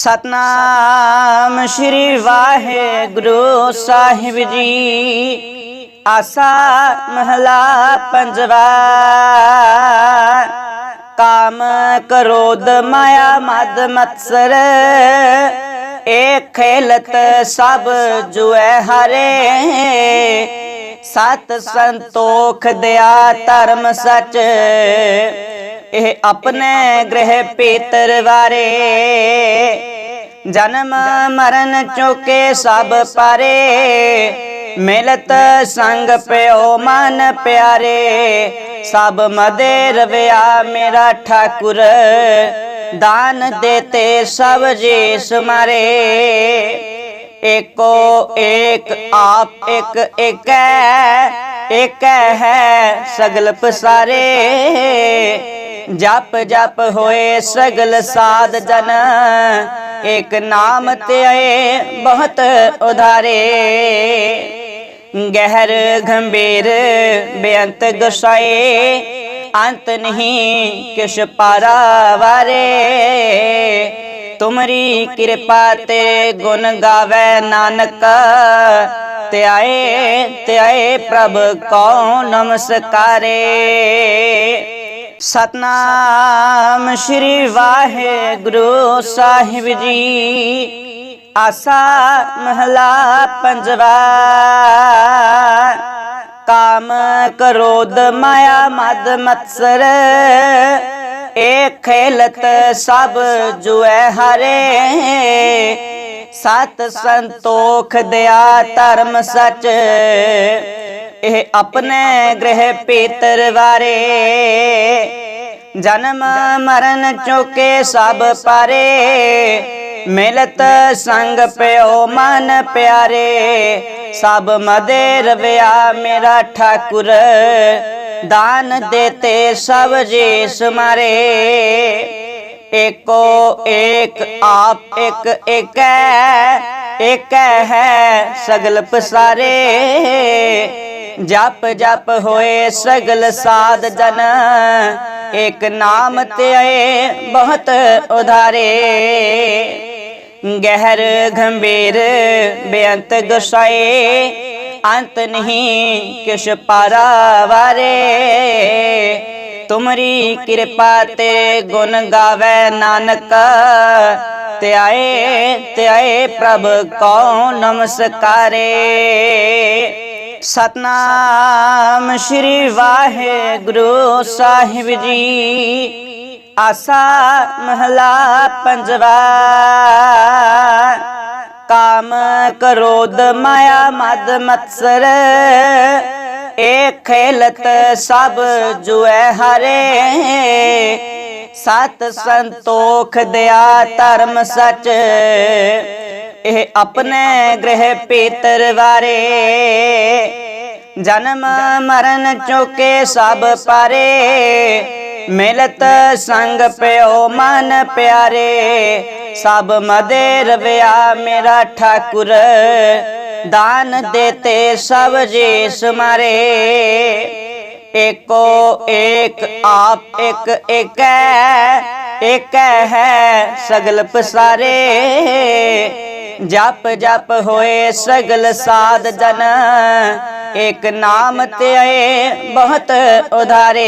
ਸਤਨਾਮ ਸ਼੍ਰੀ ਵਾਹਿਗੁਰੂ ਸਾਹਿਬ ਜੀ। ਆਸਾ ਮਹਲਾ ਪੰਜਵਾ। ਕਾਮ ਕਰੋਧ ਮਾਇਆ ਮਦ ਮਤਸਰ। ਏ ਖੇਲਤ ਸਭ ਜੁਐ ਹਰੇ। ਸਤ ਸੰਤੋਖ ਦਿਆ ਧਰਮ ਸਚ। ਇਹ ਆਪਣੇ ਗ੍ਰਹਿ ਪੀਤਰ ਵਾਰੇ। ਜਨਮ ਮਰਨ ਚੁਕੇ ਸਭ ਪਾਰੇ। ਮਿਲਤ ਸੰਗ ਪਿਓ ਮਨ ਪਿਆਰੇ। ਸਭ ਮਦੇ ਰਵਿਆ ਮੇਰਾ ਠਾਕੁਰ। ਦਾਨ ਦੇਤੇ ਸਭ ਜੇਸ ਮਾਰੇ। ਏਕੋ ਏਕ ਆਪ ਇੱਕ ਏਕੈ ਏਕੈ ਹੈ ਸਗਲ ਪਸਾਰੇ। ਜਪ ਜਪ ਹੋਏ ਸਗਲ ਸਾਧ ਜਨ ਏਕ ਨਾਮ ਤੇ ਆਏ ਬਹੁਤ ਉਧਾਰੇ। ਗਹਿਰ ਗੰਭੀਰ ਬੇਅੰਤ ਗੁਸਾਏ, ਅੰਤ ਨਹੀਂ ਕਿਛ ਪਾਰਾ ਵਾਰੇ ਤੁਮਰੀ ਕਿਰਪਾ ਤੇ ਗੁਣ ਗਾਵੇ ਨਾਨਕ। ਤੇ ਆਏ ਪ੍ਰਭ ਕੋ ਨਮਸਕਾਰੇ। ਸਤਨਾਮ ਸ਼੍ਰੀ ਵਾਹਿਗੁਰੂ ਸਾਹਿਬ ਜੀ। ਆਸਾ ਮਹਲਾ ਪੰਜਵਾ। ਕਾਮ ਕਰੋਦ ਮਾਇਆ ਮਦ ਮਤਸਰ। ਏ ਖੇਲਤ ਸਭ ਜੁਐ ਹਰੇ। ਸਤ ਸੰਤੋਖ ਦਿਆ ਧਰਮ ਸਚ। ਇਹ ਆਪਣੇ ਗ੍ਰਹਿ ਪੀਤਰ ਵਾਰੇ। ਜਨਮ ਮਰਨ ਚੋਕੇ ਸਭ ਪਾਰੇ। ਮਿਲਤ ਸੰਗ ਪਿਓ ਮਨ ਪਿਆਰੇ। ਸਭ ਮਦੇ ਰਵਿਆ ਮੇਰਾ ਠਾਕੁਰ। ਦਾਨ ਦੇਤੇ ਸਭ ਜੀ ਸਮਾਰੇ ਏਕੋ ਏਕ ਆਪ ਇੱਕ ਏਕੈ ਏਕੈ ਹੈ ਸਗਲ ਪਸਾਰੇ। ਜਪ ਜਪ ਹੋਏ ਸਗਲ ਸਾਧ ਜਨ, ਇੱਕ ਨਾਮ ਤੇ ਆਏ ਬਹੁਤ ਉਧਾਰੇ। ਗਹਿਰ ਗੰਭੀਰ ਬੇਅੰਤ ਗੁਸਾਏ ਅੰਤ ਨਹੀਂ ਕਿਛ ਪਾਰਾ ਵਾਰੇ ਤੁਮਰੀ ਕਿਰਪਾ ਤੇ ਗੁਣ ਗਾਵੇ ਨਾਨਕ। ਤੇ ਆਏ ਤੇ ਆਏ ਪ੍ਰਭ ਕੋ ਨਮਸਕਾਰੇ। ਸਤਨਾਮ ਸ਼੍ਰੀ ਵਾਹਿਗੁਰੂ ਸਾਹਿਬ ਜੀ। ਆਸਾ ਮਹਲਾ ਪੰਜਵਾ। ਕਾਮ ਕਰੋਧ ਮਾਇਆ ਮਦ ਮਤਸਰ ਏ ਖੇਲਤ ਸਭ ਜੁਐ ਹਰੇ ਸਤ ਸੰਤੋਖ ਦਿਆ ਧਰਮ ਸਚ ਇਹ ਆਪਣੇ ਗ੍ਰਹਿ ਪੀਤਰ ਵਾਰੇ ਜਨਮ ਮਰਨ ਚੁਕੇ ਸਭ ਪਾਰੇ ਮਿਲਤ ਸੰਗ ਪਿਓ ਮਨ ਪਿਆਰੇ, ਸਭ ਮਦੇ ਰਵਿਆ ਮੇਰਾ ਠਾਕੁਰ। ਦਾਨ ਦੇਤੇ ਸਭ ਜੀ ਸਮਾਰੇ ਏਕੋ ਏਕ, ਆਪ ਇੱਕ ਏਕੈ ਏਕੈ ਹੈ ਸਗਲ ਪਸਾਰੇ। ਜਪ ਜਪ ਹੋਏ ਸਗਲ ਸਾਧ ਜਨ। ਇਕ ਨਾਮ ਤੇ ਆਏ, ਬਹੁਤ ਉਧਾਰੇ।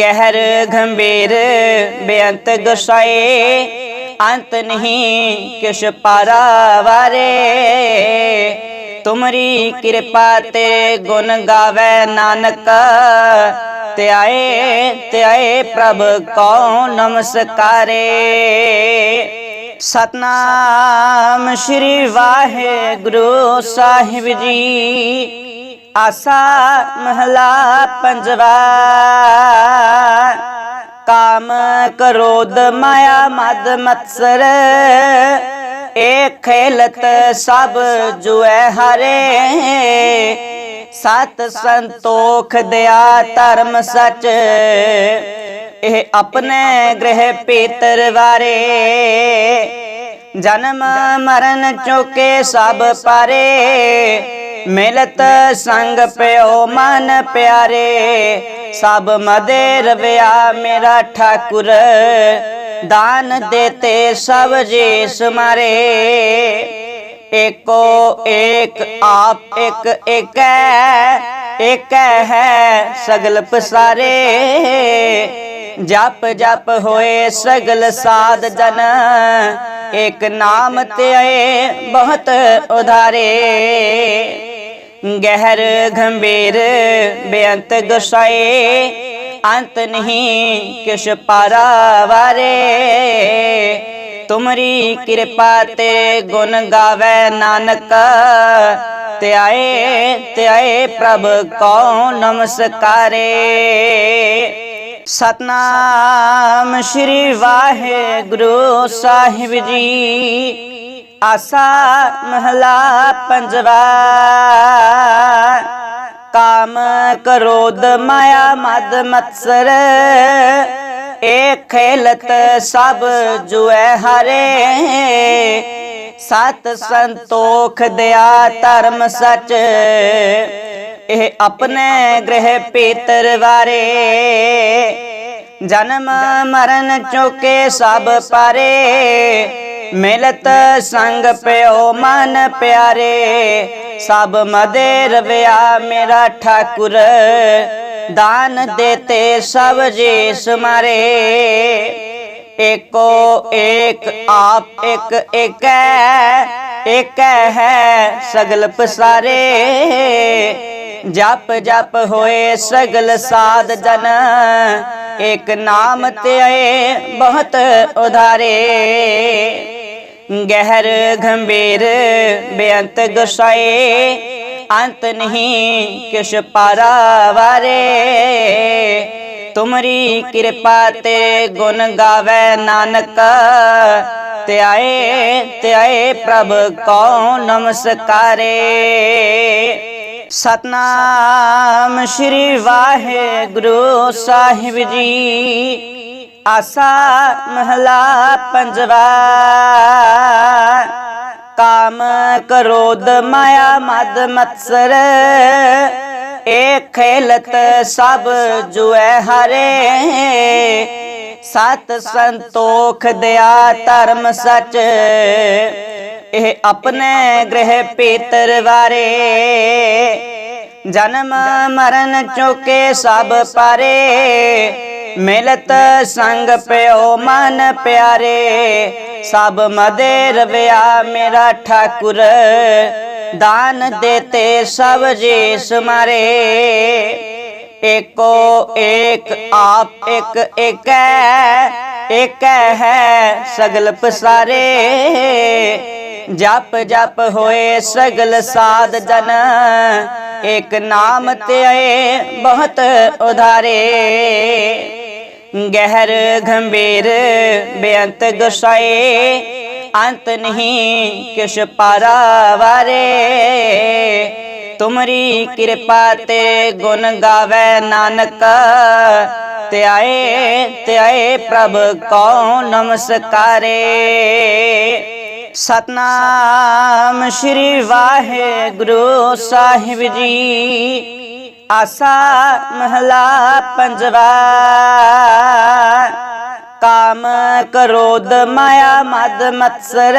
ਗਹਿਰ, ਗੰਭੀਰ, ਬੇਅੰਤ ਗਸਾਏ, ਅੰਤ ਨਹੀਂ ਕਿਛ ਪਾਰਾ ਵਾਰੇ ਤੁਮਰੀ ਕਿਰਪਾ ਤੇ ਗੁਣ ਗਾਵੇ ਨਾਨਕ। ਤੇ ਆਏ ਤੇ ਆਏ ਪ੍ਰਭ ਕੋ ਨਮਸਕਾਰੇ। ਸਤਨਾਮ ਸ਼੍ਰੀ ਵਾਹਿਗੁਰੂ ਸਾਹਿਬ ਜੀ। ਆਸਾ ਮਹਲਾ ਪੰਜਵਾ। ਕਾਮ ਕਰੋਧ ਮਾਇਆ ਮਦ ਮਤਸਰ। ਏ ਖੇਲਤ ਸਭ ਜੁਐ ਹਰੇ। ਸਤ ਸੰਤੋਖ ਦਿਆ ਧਰਮ ਸਚ। ਇਹ ਆਪਣੇ ਗ੍ਰਹਿ ਪੀਤਰ ਵਾਰੇ। ਜਨਮ ਮਰਨ ਚੁਕੇ ਸਭ ਪਾਰੇ। ਮਿਲਤ ਸੰਗ ਪਿਓ ਮਨ ਪਿਆਰੇ। ਸਭ ਮਦੇ ਰਵਿਆ ਮੇਰਾ ਠਾਕੁਰ। ਦਾਨ ਦੇਤੇ ਸਭ ਜੀ ਸੁਮਾਰੇ ਏਕੋ ਏਕ ਆਪ ਇੱਕ ਏਕੈ। ਏਕੈ ਹੈ ਸਗਲ ਪਸਾਰੇ। ਜਪ ਜਪ ਹੋਏ ਸਗਲ ਸਾਧ ਜਨ। ਇੱਕ ਨਾਮ ਤੇ ਆਏ ਬਹੁਤ ਉਧਾਰੇ। ਗਹਿਰ ਗੰਭੀਰ ਬੇਅੰਤ ਗੁਸਾਏ। ਅੰਤ ਨਹੀਂ ਕਿਛ ਪਾਰਾਵਾਰੇ। ਤੁਮਰੀ ਕਿਰਪਾ ਤੇ ਗੁਣ ਗਾਵੇ ਨਾਨਕ। ਧਿਆਏ ਧਿਆਏ ਪ੍ਰਭ ਕੋ ਨਮਸਕਾਰੇ। ਸਤਨਾਮ ਸ਼੍ਰੀ ਵਾਹਿਗੁਰੂ ਸਾਹਿਬ ਜੀ। ਆਸਾ ਮਹਲਾ ਪੰਜਵਾ। ਕਾਮ ਕ੍ਰੋਧ ਮਾਇਆ ਮਦ ਮਤਸਰ। ਏ ਖੇਲਤ ਸਭ ਜੁਐ ਹਰੇ। ਸਤ ਸੰਤੋਖ ਦਿਆ ਧਰਮ ਸਚ। ਇਹ ਆਪਣੇ ਗ੍ਰਹਿ ਪੀਤਰ ਵਾਰੇ। ਜਨਮ ਮਰਨ ਚੁਕੇ ਸਭ ਪਾਰੇ। ਮਿਲਤ ਸੰਗ ਪਿਓ ਮਨ ਪਿਆਰੇ। ਸਭ ਮਦੇ ਰਵਿਆ ਮੇਰਾ ਠਾਕੁਰ। ਦਾਨ ਦੇਤੇ ਸਭ ਜੇਸ ਮਾਰੇ। ਏਕੋ ਏਕ ਆਪ ਇੱਕ ਏਕੈ ਏਕੈ ਹੈ ਸਗਲ ਪਸਾਰੇ। ਜਪ ਜਪ ਹੋਏ ਸਗਲ ਸਾਧ ਜਨ ਇੱਕ ਨਾਮ ਤੇ ਆਏ ਬਹੁਤ ਉਧਾਰੇ। ਗਹਿਰ ਗੰਭੀਰ ਬੇਅੰਤ ਗੁਸਾਏ, ਅੰਤ ਨਹੀਂ ਕਿਛ ਪਾਰਾਵਾਰੇ। ਤੁਮਰੀ ਕਿਰਪਾ ਤੇਰੇ ਗੁਣ ਗਾਵੇ ਨਾਨਕ। ਧਿਆਏ ਧਿਆਏ ਪ੍ਰਭ ਕੋ ਨਮਸਕਾਰੇ। ਸਤਨਾਮ ਸ਼੍ਰੀ ਵਾਹਿਗੁਰੂ ਸਾਹਿਬ ਜੀ। ਆਸਾ ਮਹਲਾ ਪੰਜਵਾ। ਕਾਮ ਕਰੋਦ ਮਾਇਆ ਮਦ ਮਤਸਰ। ਏ ਖੇਲਤ ਸਭ ਜੁਐ ਹਰੇ। ਸਤ ਸੰਤੋਖ ਦਿਆ ਧਰਮ ਸਚ। ਇਹ ਆਪਣੇ ਗ੍ਰਹਿ ਪੀਤਰ ਵਾਰੇ। ਜਨਮ ਮਰਨ ਚੁਕੇ ਸਭ ਪਾਰੇ। ਮਿਲਤ ਸੰਗ ਪਿਓ ਮਨ ਪਿਆਰੇ। ਸਭ ਮਦੇ ਰਵਿਆ ਮੇਰਾ ਠਾਕੁਰ। ਦਾਨ ਦੇਤੇ ਸਭ ਜੀ ਸੁਮਾਰੇ ਏਕੋ ਏਕ ਆਪ ਇੱਕ ਏਕੈ ਏਕੈ ਹੈ ਸਗਲ ਪਸਾਰੇ। ਜਪ ਜਪ ਹੋਏ ਸਗਲ ਸਾਧ ਜਨ, ਇੱਕ ਨਾਮ ਤੇ ਆਏ ਬਹੁਤ ਉਧਾਰੇ। ਗਹਿਰ ਗੰਭੀਰ ਬੇਅੰਤ ਗੁਸਾਏ ਅੰਤ ਨਹੀਂ ਕਿਛ ਪਾਰਾਵਾਰੇ। ਤੁਮਰੀ ਕਿਰਪਾ ਤੇ ਗੁਣ ਗਾਵੇ ਨਾਨਕ। ਧਿਆਏ ਧਿਆਏ ਪ੍ਰਭ ਕੋ ਨਮਸਕਾਰੇ। ਸਤਨਾਮ ਸ਼੍ਰੀ ਵਾਹਿਗੁਰੂ ਸਾਹਿਬ ਜੀ। ਆਸਾ ਮਹਲਾ ਪੰਜਵਾ। ਕਾਮ ਕ੍ਰੋਧ ਮਾਇਆ ਮਦ ਮਤਸਰ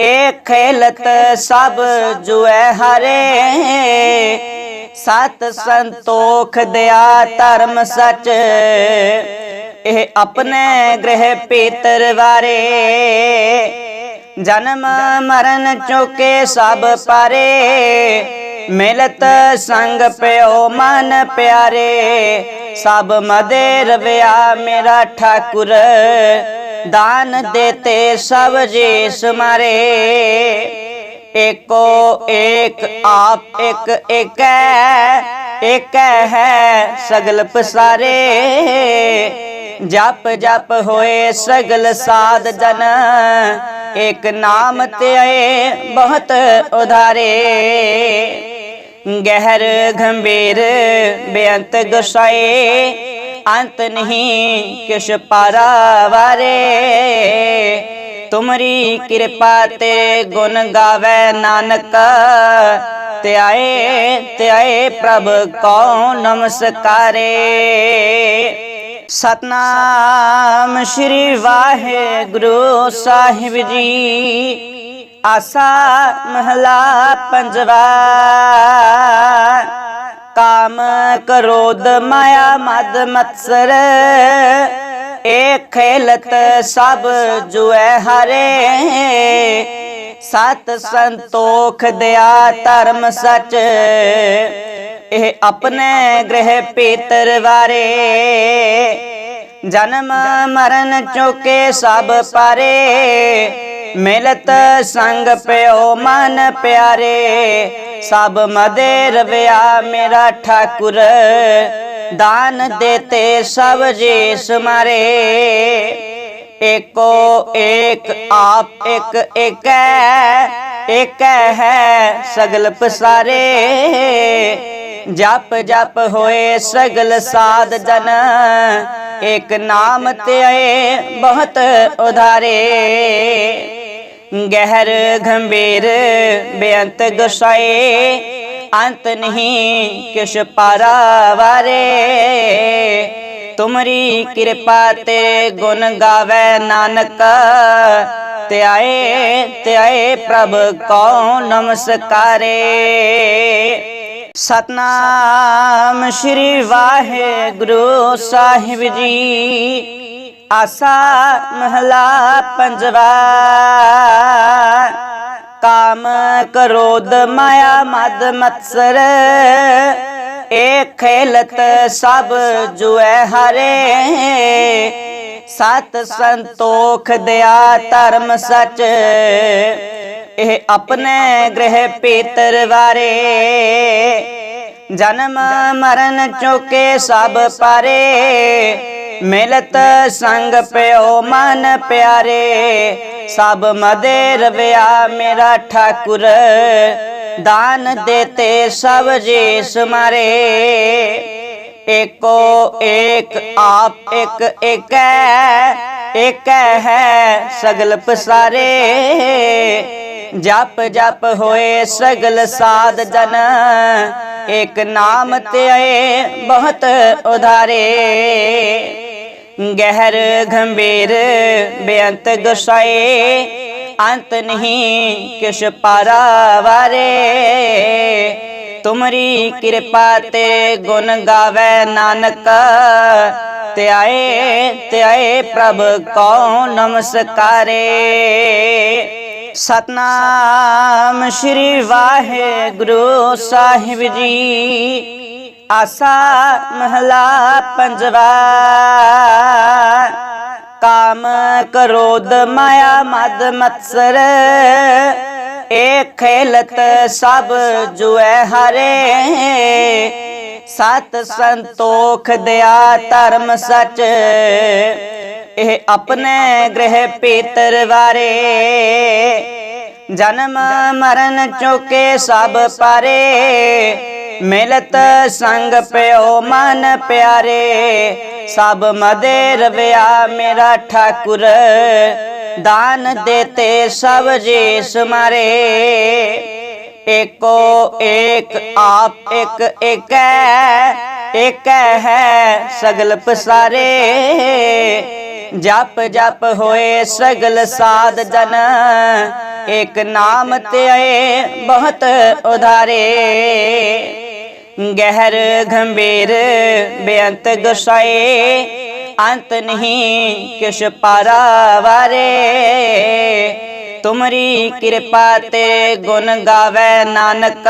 ਏ ਖੇਲਤ ਸਭ ਜੁਐ ਹਰੇ ਸਤ ਸੰਤੋਖ ਦਿਆ ਧਰਮ ਸਚ ਇਹ ਆਪਣੇ ਗ੍ਰਹਿ ਪੀਤਰ ਵਾਰੇ ਜਨਮ ਮਰਨ ਚੁਕੇ ਸਭ ਪਾਰੇ ਮਿਲਤ ਸੰਗ ਪਿਓ ਮਨ ਪਿਆਰੇ, ਸਭ ਮਦੇ ਰਵਿਆ ਮੇਰਾ ਠਾਕੁਰ। ਦਾਨ ਦੇਤੇ ਸਭ ਜੀ ਸੁਮਾਰੇ ਏਕੋ ਏਕ ਆਪ ਇੱਕ ਏਕੈ ਏਕੈ ਹੈ ਸਗਲ ਪਸਾਰੇ। ਜਪ ਜਪ ਹੋਏ ਸਗਲ ਸਾਧ ਜਨ ਇੱਕ ਨਾਮ ਤੇ ਆਏ, ਬਹੁਤ ਉਧਾਰੇ। ਗਹਿਰ, ਗੰਭੀਰ, ਬੇਅੰਤ ਗੁਸਾਏ। ਅੰਤ ਨਹੀਂ ਕਿਛ ਪਾਰਾਵਾਰੇ। ਤੁਮਰੀ ਕਿਰਪਾ ਤੇ ਗੁਣ ਗਾਵੇ ਨਾਨਕ। ਧਿਆਏ ਧਿਆਏ ਪ੍ਰਭ ਕੋ ਨਮਸਕਾਰੇ। ਸਤਨਾਮ ਸ਼੍ਰੀ ਵਾਹਿਗੁਰੂ ਸਾਹਿਬ ਜੀ। ਆਸਾ ਮਹਲਾ ਪੰਜਵਾ। ਕਾਮ ਕਰੋਧ ਮਾਇਆ ਮਦ ਮਤਸਰ। ਏ ਖੇਲਤ ਸਭ ਜੁਐ ਹਰੇ। ਸਤ ਸੰਤੋਖ ਦਿਆ ਧਰਮ ਸਚ। ਇਹ ਆਪਣੇ ਗ੍ਰਹਿ ਪੀਤਰ ਵਾਰੇ। ਜਨਮ ਮਰਨ ਚੁਕੇ ਸਭ ਪਾਰੇ। ਮਿਲਤ ਸੰਗ ਪਿਓ ਮਨ ਪਿਆਰੇ। ਸਭ ਮਦੇ ਰਵਿਆ ਮੇਰਾ ਠਾਕੁਰ। ਦਾਨ ਦੇਤੇ ਸਭ ਜੀ ਸੁਮਾਰੇ ਏਕੋ ਏਕ ਆਪ ਇੱਕ ਏਕੈ ਏਕੈ। ਹੈ ਸਗਲ ਪਸਾਰੇ। ਜਪ ਜਪ ਹੋਏ ਸਗਲ ਸਾਧ ਜਨ। ਇੱਕ ਨਾਮ ਤੇ ਆਏ ਬਹੁਤ ਉਧਾਰੇ। ਗਹਿਰ ਗੰਭੀਰ ਬੇਅੰਤ ਗੁਸਾਏ। ਅੰਤ ਨਹੀਂ ਕਿਛ ਪਾਰਾਵਾਰੇ। ਤੁਮਰੀ ਕਿਰਪਾ ਤੇ ਗੁਣ ਗਾਵੇ ਨਾਨਕ। ਧਿਆਏ ਧਿਆਏ ਪ੍ਰਭ ਕੋ ਨਮਸਕਾਰੇ। ਸਤਨਾਮ ਸ਼੍ਰੀ ਵਾਹਿਗੁਰੂ ਸਾਹਿਬ ਜੀ। ਆਸਾ ਮਹਲਾ ਪੰਜਵਾ। ਕਾਮ ਕਰੋਧ ਮਾਇਆ ਮਦ ਮਤਸਰ। ਏ ਖੇਲਤ ਸਭ ਜੁਐ ਹਰੇ। ਸਤ ਸੰਤੋਖ ਦਿਆ ਧਰਮ ਸਚ। ਇਹ ਆਪਣੇ ਗ੍ਰਹਿ ਪੀਤਰ ਵਾਰੇ। ਜਨਮ ਮਰਨ ਚੋਕੇ ਸਭ ਪਾਰੇ। ਮਿਲਤ ਸੰਗ ਪਿਓ ਮਨ ਪਿਆਰੇ। ਸਭ ਮਦੇ ਰਵਿਆ ਮੇਰਾ ਠਾਕੁਰ। ਦਾਨ ਦੇਤੇ ਸਭ ਜੀ ਸੁਮਾਰੇ ਏਕੋ ਏਕ ਆਪ ਇੱਕ ਏਕੈ। ਏਕੈ ਹੈ ਸਗਲ ਪਸਾਰੇ। ਜਪ ਜਪ ਹੋਏ ਸਗਲ ਸਾਧ ਜਨ। ਇੱਕ ਨਾਮ ਤੇ ਆਏ ਬਹੁਤ ਉਧਾਰੇ। ਗਹਿਰ ਗੰਭੀਰ ਬੇਅੰਤ ਗੁਸਾਏ। ਅੰਤ ਨਹੀਂ ਕਿਛ ਪਾਰਾਵਾਰੇ। ਤੁਮਰੀ ਕਿਰਪਾ ਤੇ ਗੁਣ ਗਾਵੇ ਨਾਨਕ। ਧਿਆਏ ਧਿਆਏ ਪ੍ਰਭ ਕੋ ਨਮਸਕਾਰੇ। ਸਤਨਾਮ ਸ਼੍ਰੀ ਵਾਹਿਗੁਰੂ ਸਾਹਿਬ ਜੀ। ਆਸਾ ਮਹਲਾ ਪੰਜਵਾ। ਕਾਮ ਕਰੋਧ ਮਾਇਆ ਮਦ ਮਤਸਰ। ਏ ਖੇਲਤ ਸਭ ਜੁਐ ਹਰੇ। ਸਤ ਸੰਤੋਖ ਦਿਆ ਧਰਮ ਸਚ। ਇਹ ਆਪਣੇ ਗ੍ਰਹਿ ਪੀਤਰ ਵਾਰੇ। ਜਨਮ ਮਰਨ ਚੁਕੇ ਸਭ ਪਾਰੇ। ਮਿਲਤ ਸੰਗ ਪਿਓ ਮਨ ਪਿਆਰੇ। ਸਭ ਮਦੇ ਰਵਿਆ ਮੇਰਾ ਠਾਕੁਰ। ਦਾਨ ਦੇਤੇ ਸਭ ਜੇਸ ਮਾਰੇ। ਏਕੋ ਏਕ ਆਪ ਇੱਕ ਏਕੈ। ਏਕੈ ਹੈ ਸਗਲ ਪਸਾਰੇ। ਜਪ ਜਪ ਹੋਏ ਸਗਲ ਸਾਧ ਜਨ। ਇੱਕ ਨਾਮ ਤੇ ਆਏ ਬਹੁਤ ਉਧਾਰੇ। ਗਹਿਰ ਗੰਭੀਰ ਬੇਅੰਤ ਗੁਸਾਏ। ਅੰਤ ਨਹੀਂ ਕਿਛ ਪਾਰਾਵਾਰੇ। ਤੁਮਰੀ ਕਿਰਪਾ ਤੇ ਗੁਣ ਗਾਵੇ ਨਾਨਕ।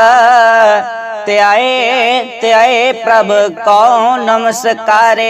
ਧਿਆਏ ਧਿਆਏ ਪ੍ਰਭ ਕੋ ਨਮਸਕਾਰੇ।